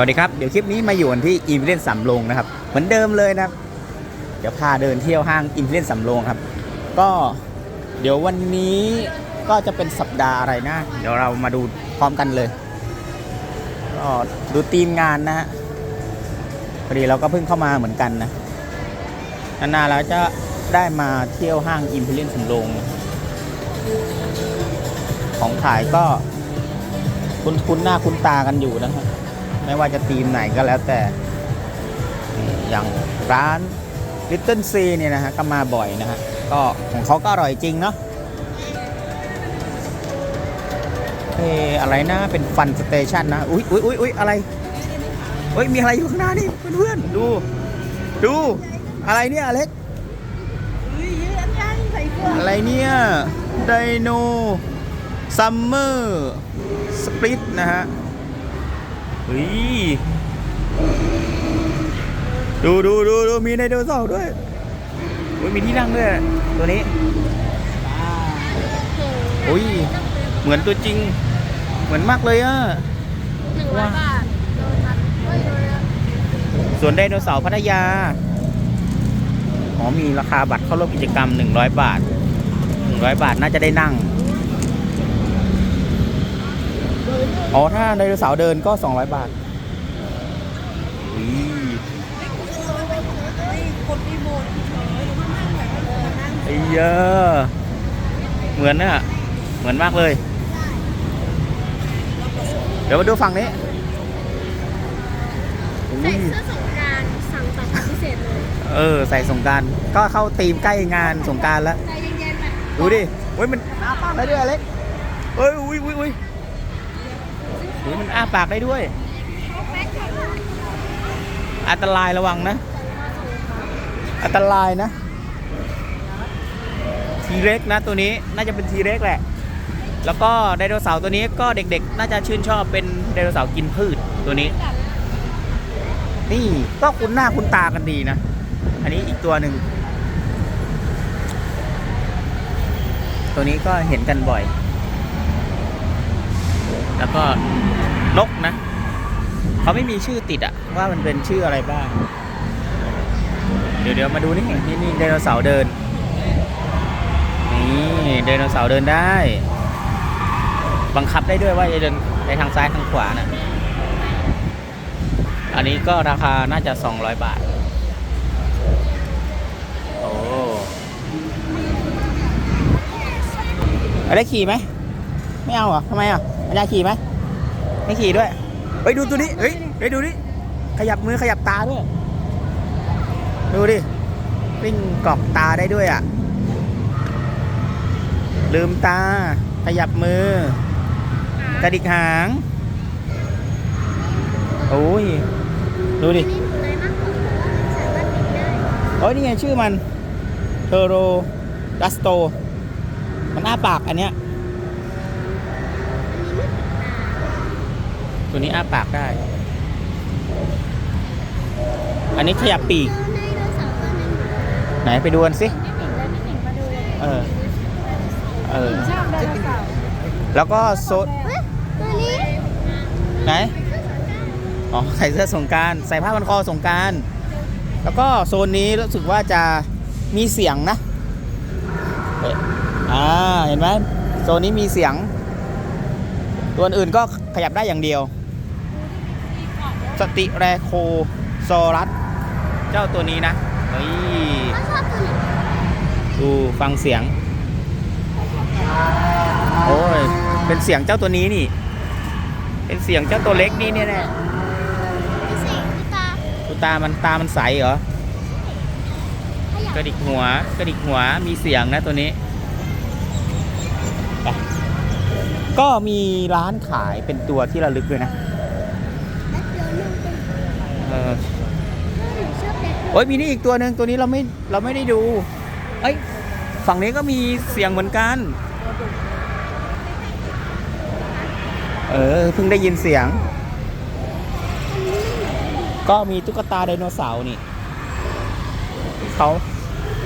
วัสดีครับ เดี๋ยวคลิปนี้มาอยู่กันที่อินฟิเลียนสำโรงนะครับ เหมือนเดิมเลยนะครับ เดี๋ยวพาเดินเที่ยวห้างอินฟิเลียนสำโรงครับ ก็เดี๋ยววันนี้ก็จะเป็นสัปดาห์อะไรนะ เดี๋ยวเรามาดูพร้อมกันเลยก็ดูทีมงานนะฮะพอดีเราก็เพิ่งเข้ามาเหมือนกันนะนานๆแล้วจะได้มาเที่ยวห้างอิมพีเรียนสำโรงของขายก็คุ้นคุ้นๆหน้าคุ้นตากันอยู่นะครับ ไม่ว่าจะทีมไหนก็แล้วแต่อย่างร้าน Little C เนี่ยนะฮะก็มาบ่อยนะฮะก็ของเขาก็อร่อยจริงเนาะเอออะไรนะเป็นฟันสเตชันนะ อุ๊ยอุ๊ยอุ๊ยอุ๊ยอะไรเฮ้ยมีอะไรอยู่ข้างหน้านี่เพื่อนๆดู ดูอะไรเนี่ยอเล็กอุ้ยยันยังใส่เสื้ออะไรเนี่ยไดโนซัมเมอร์สปริตนะฮะ เฮ้ยดูดูดูดูมีไดโนเสาร์ด้วยอุ๊ยมีที่นั่งด้วยตัวนี้อุ้ยเหมือนตัวจริง เหมือนมากเลยอะหนึ่งร้อยบาทโดนพันเฮ้ยโดนแล้วส่วนไดโนเสาร์พัทยาอ๋อมีราคาบัตรเข้าร่วมกิจกรรม 100 บาท 100 บาทน่าจะได้นั่ง อ๋อ ถ้าไดโนเสาร์เดินก็ 200 บาทอุ๊ยคนที่โมนเฉยๆหรือว่านั่งแบบเออนั่งไอ้เยอะเหมือนน่ะ เหมือนมากเลย เดี๋ยวมาดูฝั่งนี้อุ๊ใส่ยเสื้อสงกรารสั่งตัดพิเศษเลย เออ ใส่สงกรารก็เข้าธีมใกล้งานสงกรารแล้วใจเย็นๆแบบดูดิเฮ้ยมันอ้าปากได้ด้วยอเล็กเฮ้ยอุ้ยอุ้ยอุ้ย เฮ้ยมันอ้าปากได้ด้วย อันตรายระวังนะ อันตรายนะ ทีเร็กนะตัวนี้น่าจะเป็นทีเร็กแหละ แล้วก็ไดโนเสาร์ตัวนี้ก็เด็กๆ น่าจะชื่นชอบเป็นไดโนเสาร์กินพืชตัวนี้ นี่ก็คุ้นหน้าคุ้นตากันดีนะ อันนี้อีกตัวหนึ่ง ตัวนี้ก็เห็นกันบ่อย แล้วก็นกนะ เขาไม่มีชื่อติดอะว่ามันเป็นชื่ออะไรบ้าง เดี๋ยวเดี๋ยวมาดูนี่นี่นี่ไดโนเสาร์เดิน นี่ไดโนเสาร์เดินได้ บังคับได้ด้วยว่าจะเดินไปทางซ้ายทางขวาน่ะอันนี้ก็ราคาน่าจะ 200 บาท โอ้อาได้ขี่ไหม ไม่เอาเหรอทำไมอะ อาจารย์ขี่ไหมไม่ขี่ด้วยเฮ้ยดูตัวนี้เฮ้ยเฮ้ยดูนี่ขยับมือขยับตาด้วยดูดิวิ่งกรอกตาได้ด้วยอะ ลืมตา ขยับมือ กระดิกหาง โอ้ย ดูดิโอ้ยนี่ไงชื่อมันเทโรดัสโต มันอ้าปากอันเนี้ย ตัวนี้อ้าปากได้ อันนี้ขยับปีกเจอไดโนเสาร์ตัวหนึงไหนไปดูกันสิพี่หมิงเลยพี่หมิงมาดูเลยเออ เออชอบไดโนเสาร์แล้วก็โซนเฮ้ยตัวนี้ไหน อ๋อ ใส่เสื้อสงกรารใส่ผ้าพันคอสงกราร แล้วก็โซนนี้รู้สึกว่าจะมีเสียงนะเอ๊ะอ่า เห็นไหมโซนนี้มีเสียง ตัวอื่นก็ขยับได้อย่างเดียว สติแรโคโซรัส เจ้าตัวนี้นะเฮ้ยดูฟังเสียง โอ้ย เป็นเสียงเจ้าตัวนี้นี่ เป็นเสียงเจ้าตัวเล็กนี่เนี่ยแน่ตาดูตา มันตา มันใสเหรอ กระดิกหัว กระดิกหัว มีเสียงนะตัวนี้ ก็มีร้านขายเป็นตัวที่ระลึกด้วยนะ แล้วเดี๋ยวนุ่มเป็น เออ หนูช โอ้ยมีนี่อีกตัวหนึ่งตัวนี้เราไม่เราไม่ได้ดู เอ้ยฝั่งนี้ก็มีเสียงเหมือนกัน เออเพิ่งได้ยินเสียง ก็มีตุ๊กตาไดโนเสาร์นี่เขา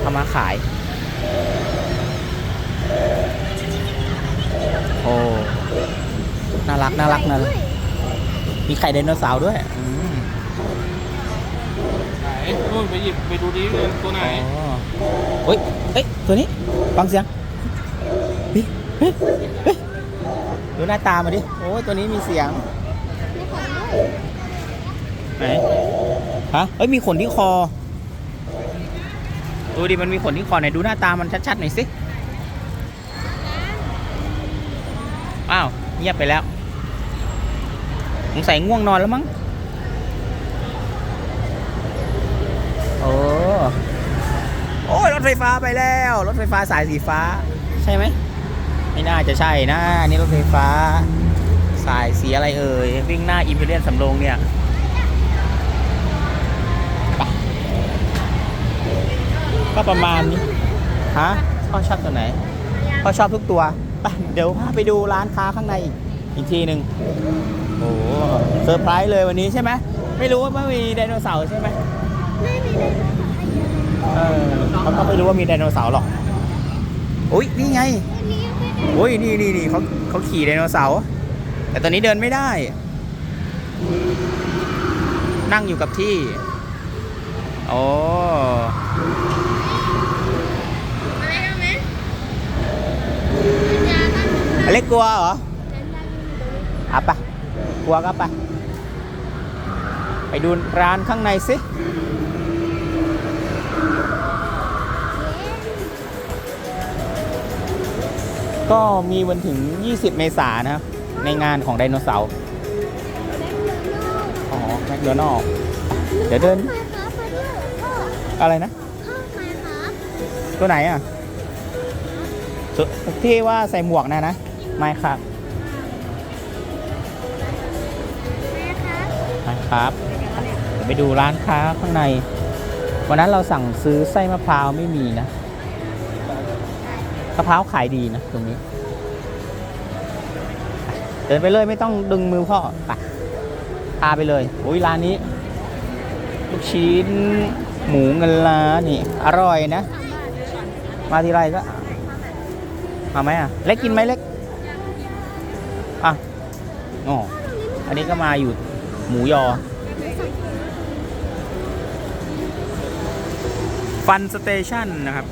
เอามาขาย โอ้ น่ารักน่ารักนะมีไข่ไดโนเสาร์ด้วยอืม นนู่นไปหยิบไปดูดิตัวไหนอ๋อเฮ้ยเฮ้ยตัวนี้ฟังเสียงเฮ้ยเฮ้ยเฮ้ยดูหน้าตามาดิโอ้ยตัวนี้มีเสียงไหนฮะเฮ้ยมีขนที่คอดูดิมันมีขนที่คอไหนดูหน้าตามันชัดๆหน่อยสิอ้าวเงียบไปแล้วสงสัยง่วงนอนแล้วมั้ง โอ้โอ้ยรถไฟฟ้าไปแล้ว รถไฟฟ้าสายสีฟ้า ใช่ไหมไม่น่าจะใช่นะอันนี่รถไฟฟ้า สายสีอะไรเอ่ยวิ่งหน้าอิมพีเรียนสำโรงเนี่ยก็ประมาณนี้ฮะพ่อชอบตัวไหนพ่อชอบทุกตัวไปเดี๋ยวพาไปดูร้านค้าข้างในอีกอีกทีหนึ่งโอ้โหเซอร์ไพรส์เลยวันนี้ใช่ไหมไม่รู้ว่าไม่มีไดโนเสาร์ใช่ไหม เออเขาก็ไม่รู้ว่ามีไดโนเสาร์หรอกอุ้ยนี่ไงอุ้ยนี่นี่นี่เขาเขาขี่ไดโนเสาร์แต่ตอนนี้เดินไม่ได้ นั่งอยู่กับที่โอ้อะไรกันไหมอเล็กกลัวเหรออะไปะกลัวก็ไปไปดูร้านข้างในสิ ก็มีวันถึง 20 เมษายนนะครับ ในงานของไดโนเสาร์อ๋อแมคโดนัลล์เดี๋ยวเดินอะไรนะพ่อใครครับตัวไหนอะที่ว่าใส่หมวกนะนะไม่ครับแม่ครับไม่ครับเดี๋ยวไปดูร้านค้าข้างใน วันนั้นเราสั่งซื้อไส้มะพร้าวไม่มีนะ มะพร้าวขายดีนะตรงนี้ เดินไปเลยไม่ต้องดึงมือพ่อไปพาไปเลยอุ้ยร้านนี้ ลูกชิ้น หมูเงินล้านนี่ อร่อยนะ มาทีไรก็มาไหมอะ เล็กกินไหมเล็ก อะอ๋ออันนี้ก็มาอยู่หมูยอ ฟันสเตชันนะครับ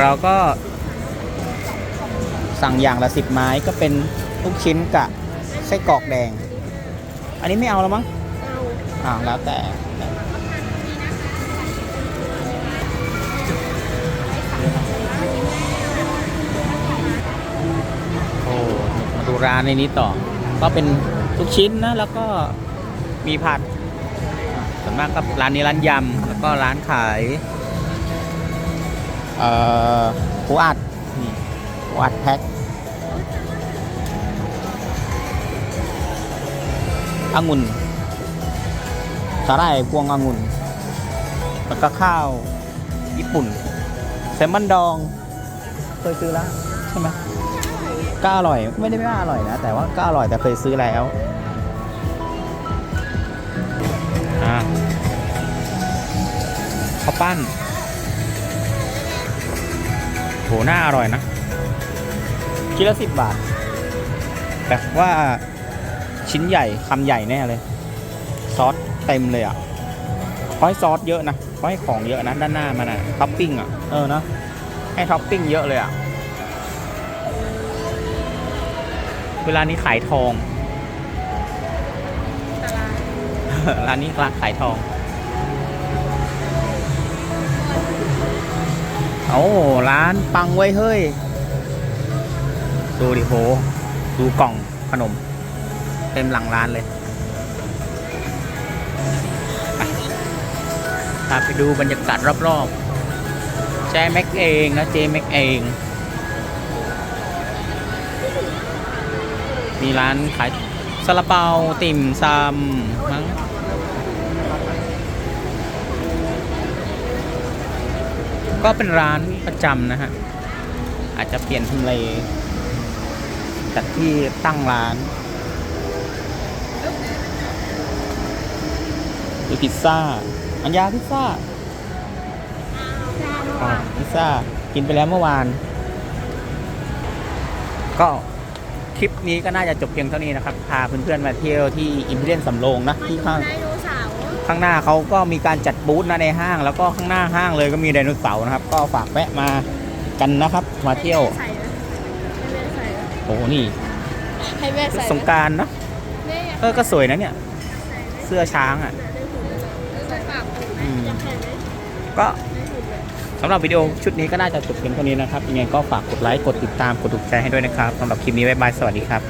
เราก็ สั่งอย่างละสิบไม้ก็เป็นลูกชิ้นกับไส้กรอกแดง อันนี้ไม่เอาแล้วมั้งเอาอ่าแล้วแต่โอ้มาดูร้านในนี้ต่อ ก็เป็นทุกชิ้นนะ แล้วก็มีผัดส่วนมากก็ร้านนี้ร้านยำ แล้วก็ร้านขาย เอ่อปูอัดนี่ปูอัดแพ็คองุ่นสาหร่ายพวงองุ่นแล้วก็ข้าวญี่ปุ่นแซลมอนดองเคยซื้อแล้ว ใช่ไหมก็อร่อยไม่ได้ไม่ว่าอร่อยนะ แต่ว่าก็อร่อยแต่เคยซื้อแล้วข้าวปั้น โหน่าอร่อยนะชิ้นละสิบบาท แต่ว่าชิ้นใหญ่คำใหญ่แน่เลย ซอสเต็มเลยอะเขาให้ซอสเยอะนะเขาให้ของเยอะนะด้านหน้ามันอะท็อปปิ้งอะเออเนอะให้ท็อปปิ้งเยอะเลยอะเวลานี้ขายทองร้านนี้ร้านขายทอง โอ้ร้านปังไว้ยเฮ้ย ดูดิโห ดูกล่องขนม เต็มหลังร้านเลยพาไปดูบรรยากาศรอบๆแจแม็กเองนะเจแม็กเอง มีร้านขายซาลาเปาติ่มซำมั้ง ก็เป็นร้านประจำนะฮะ อาจจะเปลี่ยนทำเลจากที่ตั้งร้านหรือพิซซ่า อันยาพิซซ่าพิซซ่า กินไปแล้วเมื่อวาน ก็คลิปนี้ก็น่าจะจบเพียงเท่านี้นะครับ พาเพื่อนๆมาเที่ยวที่อิมพีเรียนสำโรงนะที่ข้าง ข้างหน้าเขาก็มีการจัดบูธนะในห้าง แล้วก็ข้างหน้าห้างเลยก็มีไดโนเสาร์นะครับ ก็ฝากแวะมากันนะครับ มาเที่ยวใส่นะให้แม่ใส่นะโอ้โหนี่ให้แม่ใส่นะสงกรารนะแม่อยากเออก็สวยนะเนี่ยเสื้อช้างอะใส่ปากผมไหมอืม อยากใส่ไหมก็ไม่ถูกเลย สำหรับวิดีโอชุดนี้ก็น่าจะจบเพียงเท่านี้นะครับยังไงก็ฝากกดไลค์กดติดตามกดถูกใจให้ด้วยนะครับสำหรับคลิปนี้บ๊ายบายสวัสดีครับ